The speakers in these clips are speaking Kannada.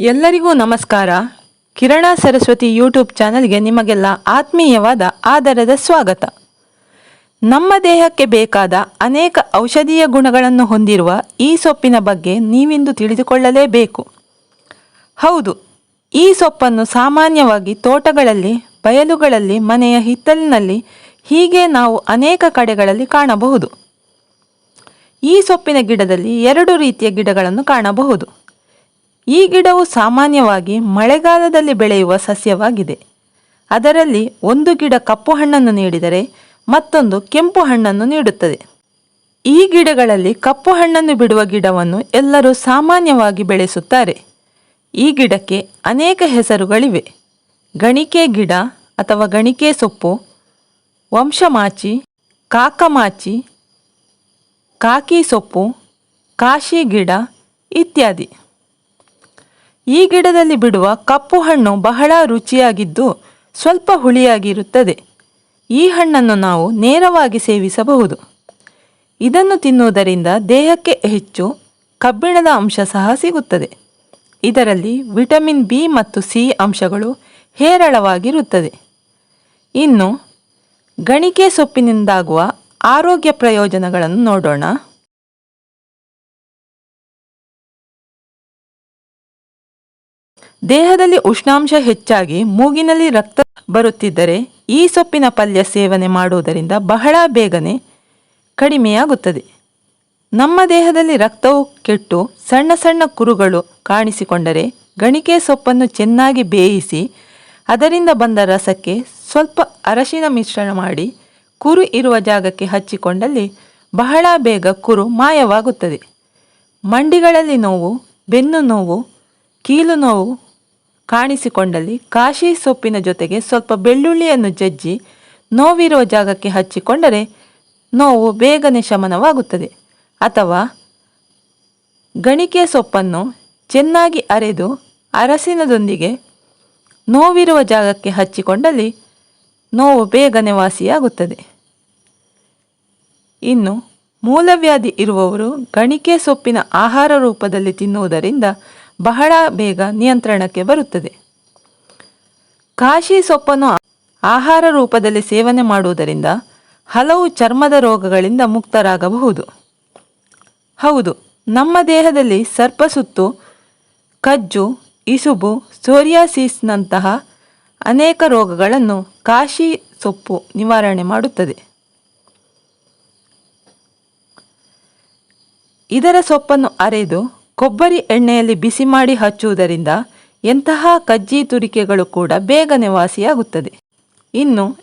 ಎಲ್ಲರಿಗೂ ನಮಸ್ಕಾರ. ಕಿರಣ ಸರಸ್ವತಿ ಯೂಟ್ಯೂಬ್ ಚಾನಲ್ಗೆ ನಿಮಗೆಲ್ಲ ಆತ್ಮೀಯವಾದ ಆದರದ ಸ್ವಾಗತ. ನಮ್ಮ ದೇಹಕ್ಕೆ ಬೇಕಾದ ಅನೇಕ ಔಷಧೀಯ ಗುಣಗಳನ್ನು ಹೊಂದಿರುವ ಈ ಸೊಪ್ಪಿನ ಬಗ್ಗೆ ನೀವಿಂದು ತಿಳಿದುಕೊಳ್ಳಲೇಬೇಕು. ಹೌದು, ಈ ಸೊಪ್ಪನ್ನು ಸಾಮಾನ್ಯವಾಗಿ ತೋಟಗಳಲ್ಲಿ, ಬಯಲುಗಳಲ್ಲಿ, ಮನೆಯ ಹಿತ್ತಲಿನಲ್ಲಿ ಹೀಗೆ ನಾವು ಅನೇಕ ಕಡೆಗಳಲ್ಲಿ ಕಾಣಬಹುದು. ಈ ಸೊಪ್ಪಿನ ಗಿಡದಲ್ಲಿ ಎರಡು ರೀತಿಯ ಗಿಡಗಳನ್ನು ಕಾಣಬಹುದು. ಈ ಗಿಡವು ಸಾಮಾನ್ಯವಾಗಿ ಮಳೆಗಾಲದಲ್ಲಿ ಬೆಳೆಯುವ ಸಸ್ಯವಾಗಿದೆ. ಅದರಲ್ಲಿ ಒಂದು ಗಿಡ ಕಪ್ಪು ಹಣ್ಣನ್ನು ನೀಡಿದರೆ ಮತ್ತೊಂದು ಕೆಂಪು ಹಣ್ಣನ್ನು ನೀಡುತ್ತದೆ. ಈ ಗಿಡಗಳಲ್ಲಿ ಕಪ್ಪು ಹಣ್ಣನ್ನು ಬಿಡುವ ಗಿಡವನ್ನು ಎಲ್ಲರೂ ಸಾಮಾನ್ಯವಾಗಿ ಬೆಳೆಸುತ್ತಾರೆ. ಈ ಗಿಡಕ್ಕೆ ಅನೇಕ ಹೆಸರುಗಳಿವೆ. ಗಣಿಕೆ ಗಿಡ ಅಥವಾ ಗಣಿಕೆ ಸೊಪ್ಪು, ವಂಶಮಾಚಿ, ಕಾಕಮಾಚಿ, ಕಾಕಿ ಸೊಪ್ಪು, ಕಾಶಿ ಗಿಡ ಇತ್ಯಾದಿ. ಈ ಗಿಡದಲ್ಲಿ ಬಿಡುವ ಕಪ್ಪು ಹಣ್ಣು ಬಹಳ ರುಚಿಯಾಗಿದ್ದು ಸ್ವಲ್ಪ ಹುಳಿಯಾಗಿರುತ್ತದೆ. ಈ ಹಣ್ಣನ್ನು ನಾವು ನೇರವಾಗಿ ಸೇವಿಸಬಹುದು. ಇದನ್ನು ತಿನ್ನುವುದರಿಂದ ದೇಹಕ್ಕೆ ಹೆಚ್ಚು ಕಬ್ಬಿಣದ ಅಂಶ ಸಹ ಸಿಗುತ್ತದೆ. ಇದರಲ್ಲಿ ವಿಟಮಿನ್ ಬಿ ಮತ್ತು ಸಿ ಅಂಶಗಳು ಹೇರಳವಾಗಿರುತ್ತದೆ. ಇನ್ನು, ಗಣಿಕೆ ಸೊಪ್ಪಿನಿಂದಾಗುವ ಆರೋಗ್ಯ ಪ್ರಯೋಜನಗಳನ್ನು ನೋಡೋಣ. ದೇಹದಲ್ಲಿ ಉಷ್ಣಾಂಶ ಹೆಚ್ಚಾಗಿ ಮೂಗಿನಲ್ಲಿ ರಕ್ತ ಬರುತ್ತಿದ್ದರೆ ಈ ಸೊಪ್ಪಿನ ಪಲ್ಯ ಸೇವನೆ ಮಾಡುವುದರಿಂದ ಬಹಳ ಬೇಗನೆ ಕಡಿಮೆಯಾಗುತ್ತದೆ. ನಮ್ಮ ದೇಹದಲ್ಲಿ ರಕ್ತವು ಕೆಟ್ಟು ಸಣ್ಣ ಸಣ್ಣ ಕುರುಗಳು ಕಾಣಿಸಿಕೊಂಡರೆ ಗಣಿಕೆ ಸೊಪ್ಪನ್ನು ಚೆನ್ನಾಗಿ ಬೇಯಿಸಿ ಅದರಿಂದ ಬಂದ ರಸಕ್ಕೆ ಸ್ವಲ್ಪ ಅರಶಿನ ಮಿಶ್ರಣ ಮಾಡಿ ಕುರು ಇರುವ ಜಾಗಕ್ಕೆ ಹಚ್ಚಿಕೊಂಡಲ್ಲಿ ಬಹಳ ಬೇಗ ಕುರು ಮಾಯವಾಗುತ್ತದೆ. ಮಂಡಿಗಳಲ್ಲಿ ನೋವು, ಬೆನ್ನು ನೋವು, ಕೀಲು ನೋವು ಕಾಣಿಸಿಕೊಂಡಲ್ಲಿ ಕಾಶಿ ಸೊಪ್ಪಿನ ಜೊತೆಗೆ ಸ್ವಲ್ಪ ಬೆಳ್ಳುಳ್ಳಿಯನ್ನು ಜಜ್ಜಿ ನೋವಿರುವ ಜಾಗಕ್ಕೆ ಹಚ್ಚಿಕೊಂಡರೆ ನೋವು ಬೇಗನೆ ಶಮನವಾಗುತ್ತದೆ. ಅಥವಾ ಗಣಿಕೆ ಸೊಪ್ಪನ್ನು ಚೆನ್ನಾಗಿ ಅರೆದು ಅರಸಿನದೊಂದಿಗೆ ನೋವಿರುವ ಜಾಗಕ್ಕೆ ಹಚ್ಚಿಕೊಂಡಲ್ಲಿ ನೋವು ಬೇಗನೆ ವಾಸಿಯಾಗುತ್ತದೆ. ಇನ್ನು ಮೂಲವ್ಯಾಧಿ ಇರುವವರು ಗಣಿಕೆ ಸೊಪ್ಪಿನ ಆಹಾರ ರೂಪದಲ್ಲಿ ತಿನ್ನುವುದರಿಂದ ಬಹಳ ಬೇಗ ನಿಯಂತ್ರಣಕ್ಕೆ ಬರುತ್ತದೆ. ಕಾಶಿ ಸೊಪ್ಪನ್ನು ಆಹಾರ ರೂಪದಲ್ಲಿ ಸೇವನೆ ಮಾಡುವುದರಿಂದ ಹಲವು ಚರ್ಮದ ರೋಗಗಳಿಂದ ಮುಕ್ತರಾಗಬಹುದು. ಹೌದು, ನಮ್ಮ ದೇಹದಲ್ಲಿ ಸರ್ಪಸುತ್ತು ಕಜ್ಜು, ಇಸುಬು, ಸೋರಿಯಾಸಿಸ್ನಂತಹ ಅನೇಕ ರೋಗಗಳನ್ನು ಕಾಶಿ ಸೊಪ್ಪು ನಿವಾರಣೆ ಮಾಡುತ್ತದೆ. ಇದರ ಸೊಪ್ಪನ್ನು ಅರೆದು ಕೊಬ್ಬರಿ ಎಣ್ಣೆಯಲ್ಲಿ ಬಿಸಿ ಮಾಡಿ ಹಚ್ಚುವುದರಿಂದ ಎಂತಹ ಕಜ್ಜಿ ತುರಿಕೆಗಳು ಕೂಡ ಬೇಗ ನಿವಾಸಿಯಾಗುತ್ತದೆ. ಇನ್ನು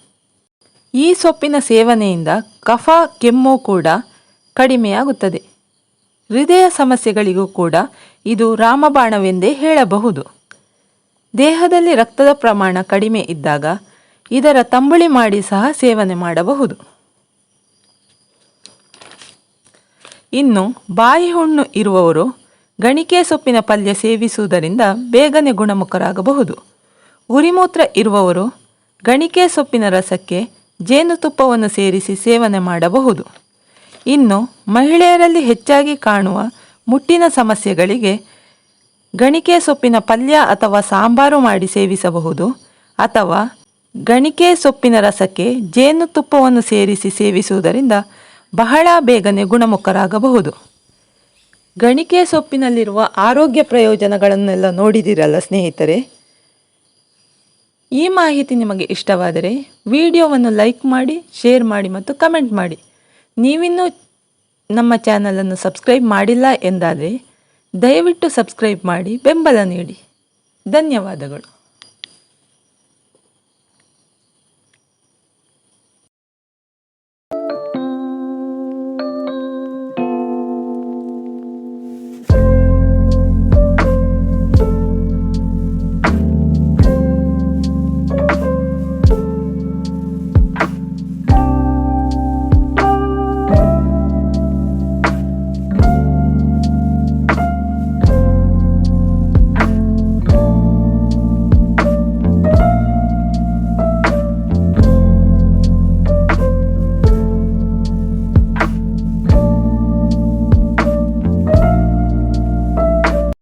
ಈ ಸೊಪ್ಪಿನ ಸೇವನೆಯಿಂದ ಕಫ, ಕೆಮ್ಮು ಕೂಡ ಕಡಿಮೆಯಾಗುತ್ತದೆ. ಹೃದಯ ಸಮಸ್ಯೆಗಳಿಗೂ ಕೂಡ ಇದು ರಾಮಬಾಣವೆಂದೇ ಹೇಳಬಹುದು. ದೇಹದಲ್ಲಿ ರಕ್ತದ ಪ್ರಮಾಣ ಕಡಿಮೆ ಇದ್ದಾಗ ಇದರ ತಂಬುಳಿ ಮಾಡಿ ಸಹ ಸೇವನೆ ಮಾಡಬಹುದು. ಇನ್ನು ಬಾಯಿ ಹುಣ್ಣು ಇರುವವರು ಗಣಿಕೆ ಸೊಪ್ಪಿನ ಪಲ್ಯ ಸೇವಿಸುವುದರಿಂದ ಬೇಗನೆ ಗುಣಮುಖರಾಗಬಹುದು. ಉರಿಮೂತ್ರ ಇರುವವರು ಗಣಿಕೆ ಸೊಪ್ಪಿನ ರಸಕ್ಕೆ ಜೇನುತುಪ್ಪವನ್ನು ಸೇರಿಸಿ ಸೇವನೆ ಮಾಡಬಹುದು. ಇನ್ನು ಮಹಿಳೆಯರಲ್ಲಿ ಹೆಚ್ಚಾಗಿ ಕಾಣುವ ಮುಟ್ಟಿನ ಸಮಸ್ಯೆಗಳಿಗೆ ಗಣಿಕೆ ಸೊಪ್ಪಿನ ಪಲ್ಯ ಅಥವಾ ಸಾಂಬಾರು ಮಾಡಿ ಸೇವಿಸಬಹುದು ಅಥವಾ ಗಣಿಕೆ ಸೊಪ್ಪಿನ ರಸಕ್ಕೆ ಜೇನುತುಪ್ಪವನ್ನು ಸೇರಿಸಿ ಸೇವಿಸುವುದರಿಂದ ಬಹಳ ಬೇಗನೆ ಗುಣಮುಖರಾಗಬಹುದು. ಗಣಿಕೆ ಸೊಪ್ಪಿನಲ್ಲಿರುವ ಆರೋಗ್ಯ ಪ್ರಯೋಜನಗಳನ್ನೆಲ್ಲ ನೋಡಿದಿರಲ್ಲ ಸ್ನೇಹಿತರೆ? ಈ ಮಾಹಿತಿ ನಿಮಗೆ ಇಷ್ಟವಾದರೆ ವಿಡಿಯೋವನ್ನು ಲೈಕ್ ಮಾಡಿ, ಶೇರ್ ಮಾಡಿ ಮತ್ತು ಕಮೆಂಟ್ ಮಾಡಿ. ನೀವಿನ್ನೂ ನಮ್ಮ ಚಾನಲನ್ನು ಸಬ್ಸ್ಕ್ರೈಬ್ ಮಾಡಿಲ್ಲ ಎಂದಾದರೆ ದಯವಿಟ್ಟು ಸಬ್ಸ್ಕ್ರೈಬ್ ಮಾಡಿ, ಬೆಂಬಲ ನೀಡಿ. ಧನ್ಯವಾದಗಳು.